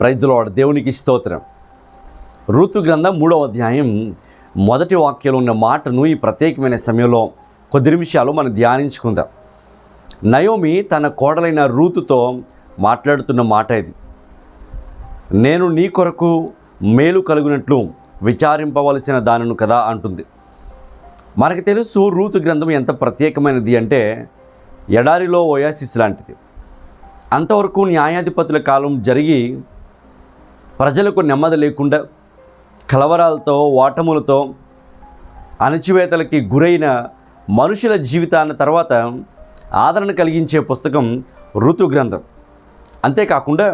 ప్రైజ్లోడ దేవునికి స్తోత్రం. ఋతు గ్రంథం మూడవ అధ్యాయం మొదటి వాక్యంలో ఉన్న మాటను ఈ ప్రత్యేకమైన సమయంలో కొద్ది నిమిషాలు మనం ధ్యానించుకుందాం. నయోమి తన కోడలైన రూతుతో మాట్లాడుతున్న మాట ఇది. నేను నీ కొరకు మేలు కలుగునట్లు విచారింపవలసిన దానిను కదా అంటుంది. మనకు తెలుసు రూతు గ్రంథం ఎంత ప్రత్యేకమైనది అంటే ఎడారిలో ఓయాసిస్ లాంటిది. అంతవరకు న్యాయాధిపతుల కాలం జరిగి ప్రజలకు నెమ్మది లేకుండా కలవరాలతో ఓటములతో అణచివేతలకి గురైన మనుషుల జీవితాన్ని తర్వాత ఆదరణ కలిగించే పుస్తకం ఋతు గ్రంథం. అంతేకాకుండా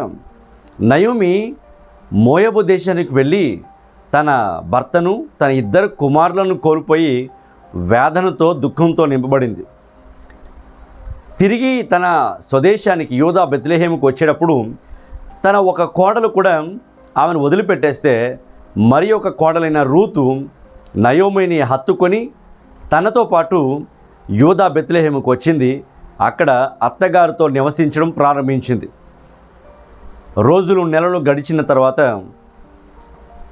నయోమి మోయబు దేశానికి వెళ్ళి తన భర్తను తన ఇద్దరు కుమారులను కోల్పోయి వేదనతో దుఃఖంతో నింపబడింది. తిరిగి తన స్వదేశానికి యోధా బెత్లెహేముకు వచ్చేటప్పుడు తన ఒక కోడలు కూడా ఆమెను వదిలిపెట్టేస్తే మరి ఒక కోడలైన రూతు నయోమిని హత్తుకొని తనతో పాటు యోధా బెత్లెహేముకు వచ్చింది. అక్కడ అత్తగారితో నివసించడం ప్రారంభించింది. రోజులు నెలలు గడిచిన తర్వాత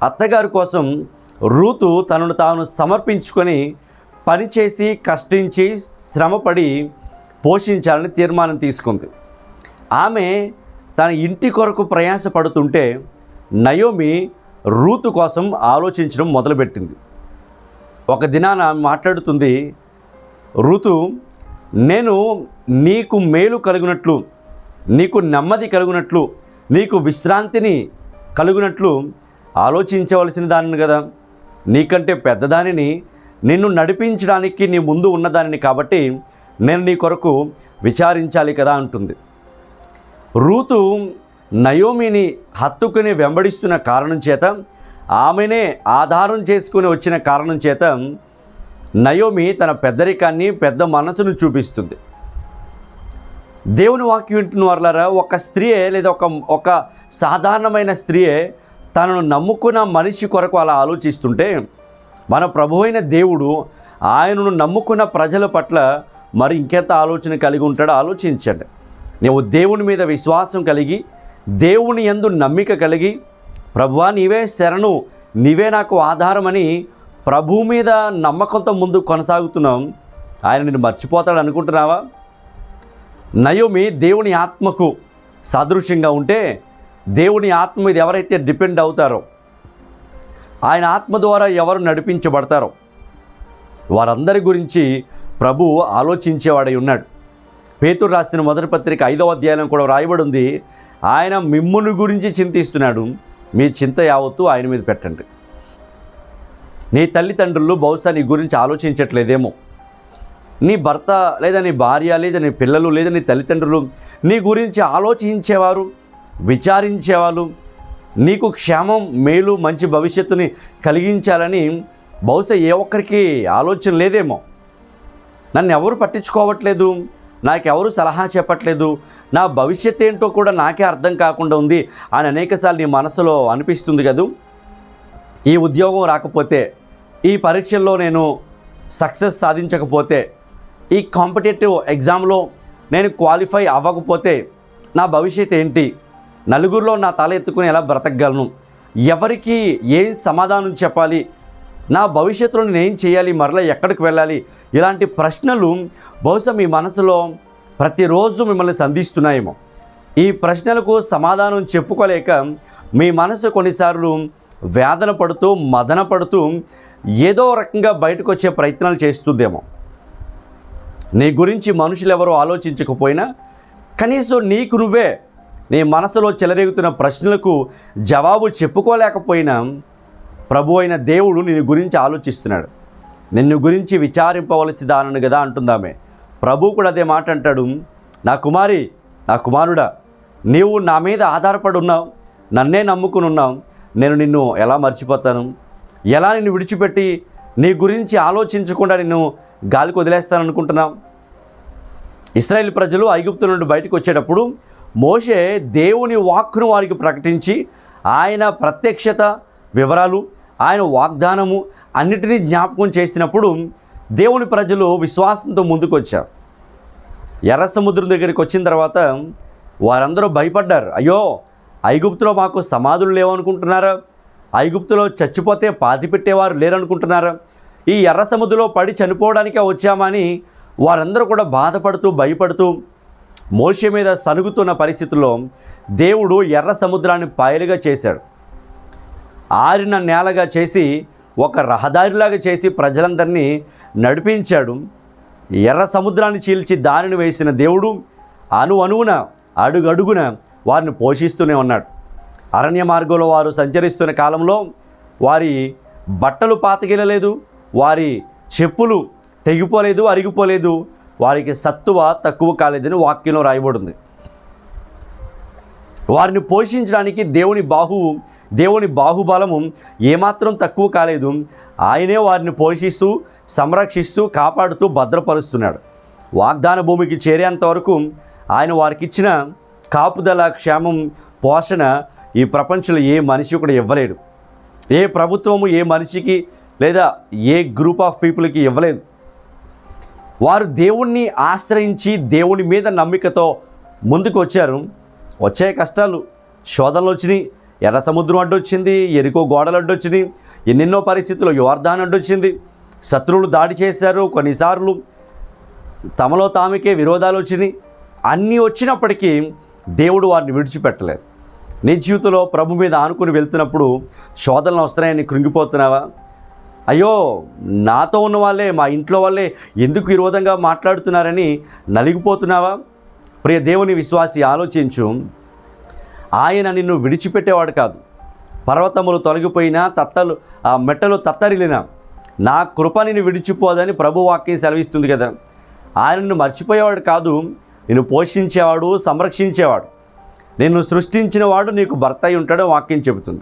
అత్తగారి కోసం రూతు తనను తాను సమర్పించుకొని పనిచేసి కష్టించి శ్రమపడి పోషించాలని తీర్మానం తీసుకుంది. ఆమె తన ఇంటి కొరకు ప్రయాసపడుతుంటే నయోమి రూతు కోసం ఆలోచించడం మొదలుపెట్టింది. ఒక దినాన మాట్లాడుతుంది ఋతు నేను నీకు మేలు కలుగునట్లు నీకు నెమ్మది కలుగునట్లు నీకు విశ్రాంతిని కలుగునట్లు ఆలోచించవలసిన దానిని కదా. నీకంటే పెద్దదానిని నిన్ను నడిపించడానికి నీ ముందు ఉన్నదానిని కాబట్టి నేను నీ కొరకు విచారించాలి కదా అంటుంది. రూతు నయోమిని హత్తుకుని వెంబడిస్తున్న కారణం చేత ఆమెనే ఆధారం చేసుకుని వచ్చిన కారణం చేత నయోమి తన పెద్దరికాన్ని పెద్ద మనసును చూపిస్తుంది. దేవుని వాక్యం వింటున్న వాళ్ళారా ఒక స్త్రీయే లేదా ఒక ఒక సాధారణమైన స్త్రీయే తనను నమ్ముకున్న మనిషి కొరకు అలా ఆలోచిస్తుంటే మన ప్రభు అయిన దేవుడు ఆయనను నమ్ముకున్న ప్రజల పట్ల మరి ఇంకెంత ఆలోచన కలిగి ఉంటాడో ఆలోచించండి. నువ్వు దేవుని మీద విశ్వాసం కలిగి దేవుని యందు నమ్మిక కలిగి ప్రభువా నీవే శరణు నీవే నాకు ఆధారమని ప్రభు మీద నమ్మకంతో ముందు కొనసాగుతున్నాం. ఆయన నిన్ను మర్చిపోతాడు అనుకుంటున్నావా? నయోమి దేవుని ఆత్మకు సాదృశ్యంగా ఉంటే దేవుని ఆత్మ మీద ఎవరైతే డిపెండ్ అవుతారో ఆయన ఆత్మ ద్వారా ఎవరు నడిపించబడతారో వారందరి గురించి ప్రభు ఆలోచించేవాడై ఉన్నాడు. పేతురు రాసిన మొదటి పత్రిక ఐదవ అధ్యాయం కూడా రాయబడి ఉంది. ఆయన మిమ్ముని గురించి చింతిస్తున్నాడు. మీ చింత యావత్తు ఆయన మీద పెట్టండి. నీ తల్లిదండ్రులు బహుశా నీ గురించి ఆలోచించట్లేదేమో. నీ భర్త లేదా నీ భార్య లేదా నీ పిల్లలు లేదా నీ తల్లిదండ్రులు నీ గురించి ఆలోచించేవారు విచారించేవాళ్ళు నీకు క్షేమం మేలు మంచి భవిష్యత్తుని కలిగించాలని బహుశా ఏ ఒక్కరికి ఆలోచన లేదేమో. నన్ను ఎవరు పట్టించుకోవట్లేదు. నాకెవరు సలహా చెప్పట్లేదు. నా భవిష్యత్ ఏంటో కూడా నాకే అర్థం కాకుండా ఉంది అని అనేకసార్లు నీ మనసులో అనిపిస్తుంది కదూ? ఈ ఉద్యోగం రాకపోతే ఈ పరీక్షల్లో నేను సక్సెస్ సాధించకపోతే ఈ కాంపిటేటివ్ ఎగ్జామ్లో నేను క్వాలిఫై అవ్వకపోతే నా భవిష్యత్ ఏంటి నలుగురిలో నా తల ఎత్తుకుని ఎలా బ్రతకగలను? ఎవరికి ఏం సమాధానం చెప్పాలి? నా భవిష్యత్తులో నేను ఏం చేయాలి? మరలా ఎక్కడికి వెళ్ళాలి? ఇలాంటి ప్రశ్నలు బహుశా మీ మనసులో ప్రతిరోజు మిమ్మల్ని సంధిస్తున్నాయేమో. ఈ ప్రశ్నలకు సమాధానం చెప్పుకోలేక మీ మనసు కొన్నిసార్లు వేదన పడుతూ మదన పడుతూ ఏదో రకంగా బయటకు వచ్చే ప్రయత్నాలు చేస్తుందేమో. నీ గురించి మనుషులు ఎవరో ఆలోచించకపోయినా కనీసం నీకు నువ్వే నీ మనసులో చెలరేగుతున్న ప్రశ్నలకు జవాబు చెప్పుకోలేకపోయినా ప్రభు అయిన దేవుడు నిన్ను గురించి ఆలోచిస్తున్నాడు. నిన్ను గురించి విచారింపవలసి దానను కదా అంటుందామే. ప్రభు కూడా అదే మాట అంటాడు. నా కుమారి నా కుమారుడా నీవు నా మీద ఆధారపడి ఉన్నావు. నన్నే నమ్ముకుని ఉన్నావు. నేను నిన్ను ఎలా మర్చిపోతాను? ఎలా నిన్ను విడిచిపెట్టి నీ గురించి ఆలోచించకుండా నిన్ను గాలికి వదిలేస్తాను అనుకుంటున్నావు? ఇస్రాయేల్ ప్రజలు ఐగుప్తు నుండి బయటకు వచ్చేటప్పుడు మోషే దేవుని వాక్కును వారికి ప్రకటించి ఆయన ప్రత్యక్షత వివరాలు ఆయన వాగ్దానము అన్నిటినీ జ్ఞాపకం చేసినప్పుడు దేవుని ప్రజలు విశ్వాసంతో ముందుకొచ్చారు. ఎర్ర సముద్రం దగ్గరికి వచ్చిన తర్వాత వారందరూ భయపడ్డారు. అయ్యో ఐగుప్తులో మాకు సమాధులు లేవనుకుంటున్నారా? ఐగుప్తులో చచ్చిపోతే పాతి పెట్టేవారు లేరనుకుంటున్నారా? ఈ ఎర్ర సముద్రంలో పడి చనిపోవడానికే వచ్చామని వారందరూ కూడా బాధపడుతూ భయపడుతూ మోషే మీద సనుగుతున్న పరిస్థితుల్లో దేవుడు ఎర్ర సముద్రాన్ని పాయలుగా చేశాడు. ఆరిన నేలగా చేసి ఒక రహదారిలాగా చేసి ప్రజలందరినీ నడిపించాడు. ఎర్ర సముద్రాన్ని చీల్చి దారిని వేసిన దేవుడు అను అణువున అడుగడుగున వారిని పోషిస్తూనే ఉన్నాడు. అరణ్య మార్గంలో వారు సంచరిస్తున్న కాలంలో వారి బట్టలు పాతగిలలేదు వారి చెప్పులు తెగిపోలేదు అరిగిపోలేదు వారికి సత్తువ తక్కువ కాలేదని వాక్యంలో రాయబడింది. వారిని పోషించడానికి దేవుని బాహు దేవుని బాహుబలము ఏమాత్రం తక్కువ కాలేదు. ఆయనే వారిని పోషిస్తూ సంరక్షిస్తూ కాపాడుతూ భద్రపరుస్తున్నాడు. వాగ్దాన భూమికి చేరేంత వరకు ఆయన వారికి ఇచ్చిన కాపుదల క్షేమం పోషణ ఈ ప్రపంచంలో ఏ మనిషి కూడా ఇవ్వలేడు ఏ ప్రభుత్వము ఏ మనిషికి లేదా ఏ గ్రూప్ ఆఫ్ పీపుల్కి ఇవ్వలేదు. వారు దేవుణ్ణి ఆశ్రయించి దేవుని మీద నమ్మికతో ముందుకు వచ్చారు వచ్చే కష్టాలు శోధనలు వచ్చినాయి. ఎర్ర సముద్రం అడ్డొచ్చింది ఎరుకో గోడలు అడ్డొచ్చినాయి ఎన్నెన్నో పరిస్థితులు యువర్ధాన్ అడ్డొచ్చింది. శత్రువులు దాడి చేశారు కొన్నిసార్లు తమలో తామికే విరోధాలు వచ్చినాయి. అన్నీ వచ్చినప్పటికీ దేవుడు వారిని విడిచిపెట్టలేదు. నీ జీవితంలో ప్రభు మీద ఆనుకుని వెళ్తున్నప్పుడు శోధనలు వస్తున్నాయని కృంగిపోతున్నావా? అయ్యో నాతో ఉన్న వాళ్ళే మా ఇంట్లో వాళ్ళే ఎందుకు ఈ విరోధంగా మాట్లాడుతున్నారని నలిగిపోతున్నావా? ప్రియ దేవుని విశ్వాసి ఆలోచించు. ఆయన నిన్ను విడిచిపెట్టేవాడు కాదు. పర్వతములు తొలగిపోయినా తత్తలు ఆ మెట్టలు తత్తరిలిన నా కృప నిన్ను విడిచిపోదని ప్రభు వాక్యం సెలవిస్తుంది కదా. ఆయన నిన్ను మర్చిపోయేవాడు కాదు నిన్ను పోషించేవాడు సంరక్షించేవాడు. నిన్ను సృష్టించిన వాడు నీకు భర్త అయి ఉంటాడో వాక్యం చెబుతుంది.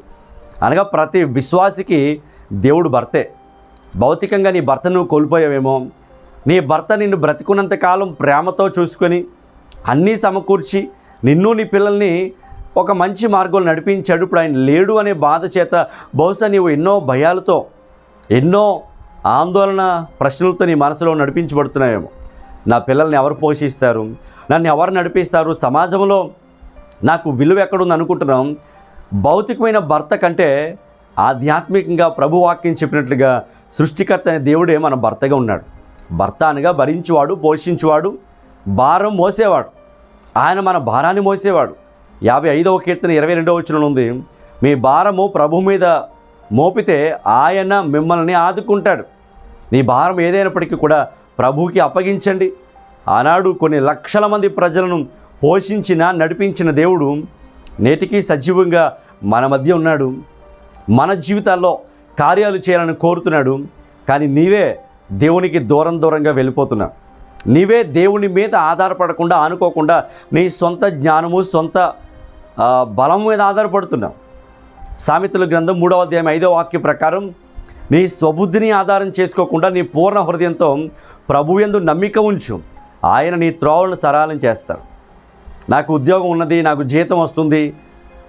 అనగా ప్రతి విశ్వాసికి దేవుడు భర్తే. భౌతికంగా నీ భర్త నువ్వు కోల్పోయావేమో. నీ భర్త నిన్ను బ్రతికున్నంత కాలం ప్రేమతో చూసుకొని అన్నీ సమకూర్చి నిన్ను నీ పిల్లల్ని ఒక మంచి మార్గంలో నడిపించాడు. ఇప్పుడు ఆయన లేడు అనే బాధ చేత బహుశా నీవు ఎన్నో భయాలతో ఎన్నో ఆందోళన ప్రశ్నలతో నీ మనసులో నడిపించబడుతున్నాయేమో. నా పిల్లల్ని ఎవరు పోషిస్తారు? నన్ను ఎవరు నడిపిస్తారు? సమాజంలో నాకు విలువ ఎక్కడుంది అనుకుంటున్నాం. భౌతికమైన భర్త కంటే ఆధ్యాత్మికంగా ప్రభువాక్యం చెప్పినట్లుగా సృష్టికర్త అనే దేవుడే మన భర్తగా ఉన్నాడు. భర్త అనగా భరించువాడు పోషించువాడు భారం మోసేవాడు. ఆయన మన భారాన్ని మోసేవాడు. యాభై ఐదవ కీర్తన ఇరవై రెండవ వచనంలో ఉంది. మీ భారము ప్రభు మీద మోపితే ఆయన మిమ్మల్ని ఆదుకుంటాడు. నీ భారం ఏదైనప్పటికీ కూడా ప్రభువుకి అప్పగించండి. ఆనాడు కొన్ని లక్షల మంది ప్రజలను పోషించిన నడిపించిన దేవుడు నేటికి సజీవంగా మన మధ్య ఉన్నాడు. మన జీవితాల్లో కార్యాలు చేయాలని కోరుతున్నాడు. కానీ నీవే దేవునికి దూరం దూరంగా వెళ్ళిపోతున్నా నీవే దేవుని మీద ఆధారపడకుండా ఆనుకోకుండా నీ సొంత జ్ఞానము సొంత బలం మీద ఆధారపడుతున్నావు సామెతల గ్రంథం మూడవ అధ్యాయం ఐదవ వాక్య ప్రకారం నీ స్వబుద్ధిని ఆధారం చేసుకోకుండా నీ పూర్ణ హృదయంతో ప్రభు ఎందు నమ్మిక ఉంచు. ఆయన నీ త్రోవలను సరళం చేస్తాడు నాకు ఉద్యోగం ఉన్నది నాకు జీతం వస్తుంది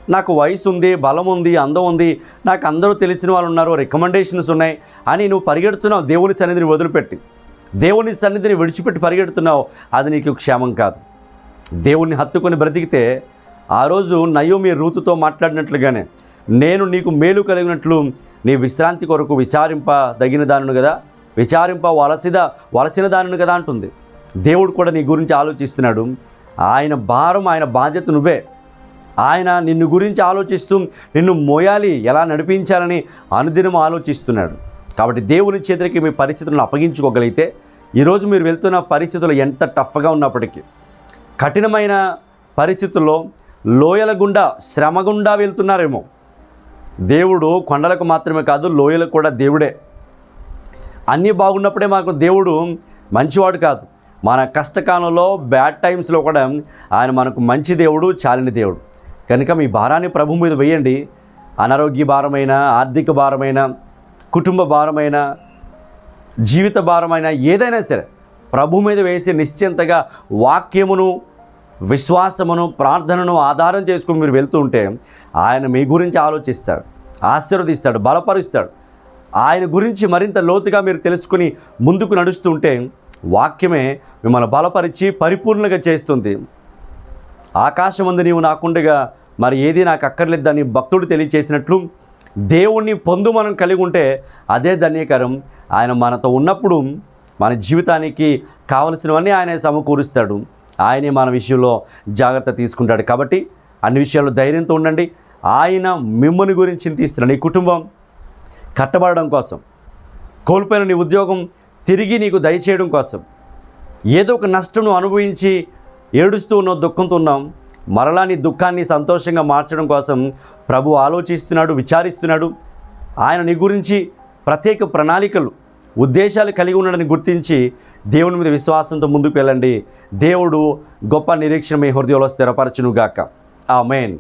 నాకు వయసు ఉంది బలం ఉంది అందం ఉంది నాకు అందరూ తెలిసిన వాళ్ళు ఉన్నారు రికమెండేషన్స్ ఉన్నాయి అని నువ్వు పరిగెడుతున్నావు దేవుని సన్నిధిని వదిలిపెట్టి. దేవుని సన్నిధిని విడిచిపెట్టి పరిగెడుతున్నావు అది నీకు క్షేమం కాదు. దేవుణ్ణి హత్తుకొని బ్రతికితే ఆ రోజు నయోమి రూతుతో మాట్లాడినట్లుగానే నేను నీకు మేలు కలిగినట్లు నీ విశ్రాంతి కొరకు విచారింప దగిన దానును కదా విచారింప వలసిద వలసిన దానిని కదా అంటుంది. దేవుడు కూడా నీ గురించి ఆలోచిస్తున్నాడు. ఆయన భారం ఆయన బాధ్యత నువ్వే. ఆయన నిన్ను గురించి ఆలోచిస్తూ నిన్ను మోయాలి ఎలా నడిపించాలని అనుదినం ఆలోచిస్తున్నాడు. కాబట్టి దేవుని చేతులకి మీ పరిస్థితులను అప్పగించుకోగలిగితే ఈరోజు మీరు వెళ్తున్న పరిస్థితులు ఎంత టఫ్గా ఉన్నప్పటికీ కఠినమైన పరిస్థితుల్లో లోయల గుండా శ్రమ గుండా వెళ్తున్నారేమో. దేవుడు కొండలకు మాత్రమే కాదు లోయలకు కూడా దేవుడే. అన్నీ బాగున్నప్పుడే మాకు దేవుడు మంచివాడు కాదు. మన కష్టకాలంలో బ్యాడ్ టైమ్స్లో కూడా ఆయన మనకు మంచి దేవుడు చాలని దేవుడు. కనుక మీ భారాన్ని ప్రభు మీద వేయండి. అనారోగ్య భారమైన ఆర్థిక భారమైన కుటుంబ భారమైన జీవిత భారమైన ఏదైనా సరే ప్రభు మీద వేసి నిశ్చింతగా వాక్యమును విశ్వాసమును ప్రార్థనను ఆధారం చేసుకుని మీరు వెళ్తూ ఉంటే ఆయన మీ గురించి ఆలోచిస్తాడు ఆశీర్వదిస్తాడు బలపరుస్తాడు. ఆయన గురించి మరింత లోతుగా మీరు తెలుసుకుని ముందుకు నడుస్తుంటే వాక్యమే మిమ్మల్ని బలపరిచి పరిపూర్ణంగా చేస్తుంది. ఆకాశమందు నీవు నాకుండగా మరి ఏది నాకు అక్కర్లేదని భక్తుడు తెలియచేసినట్లు దేవుణ్ణి పొందు మనం కలిగి ఉంటే అదే ధన్యకరం. ఆయన మనతో ఉన్నప్పుడు మన జీవితానికి కావలసినవన్నీ ఆయన సమకూరుస్తాడు. ఆయనే మన విషయంలో జాగ్రత్త తీసుకుంటాడు. కాబట్టి అన్ని విషయాల్లో ధైర్యంతో ఉండండి. ఆయన మిమ్మల్ని గురించి చింతిస్తున్నాడు నీ కుటుంబం కట్టబడడం కోసం కోల్పోయిన నీ ఉద్యోగం తిరిగి నీకు దయచేయడం కోసం ఏదో ఒక నష్టం అనుభవించి ఏడుస్తూ ఉన్నావు దుఃఖంతో ఉన్నాం మరలా నీ దుఃఖాన్ని సంతోషంగా మార్చడం కోసం ప్రభు ఆలోచిస్తున్నాడు విచారిస్తున్నాడు. ఆయన నీ గురించి ప్రత్యేక ప్రణాళికలు ఉద్దేశాలు కలిగి ఉన్నాడని గుర్తించి దేవుని మీద విశ్వాసంతో ముందుకు వెళ్ళండి. దేవుడు గొప్ప నిరీక్షణ మీ హృదయంలో స్థిరపరచునుగాక. ఆ మెయిన్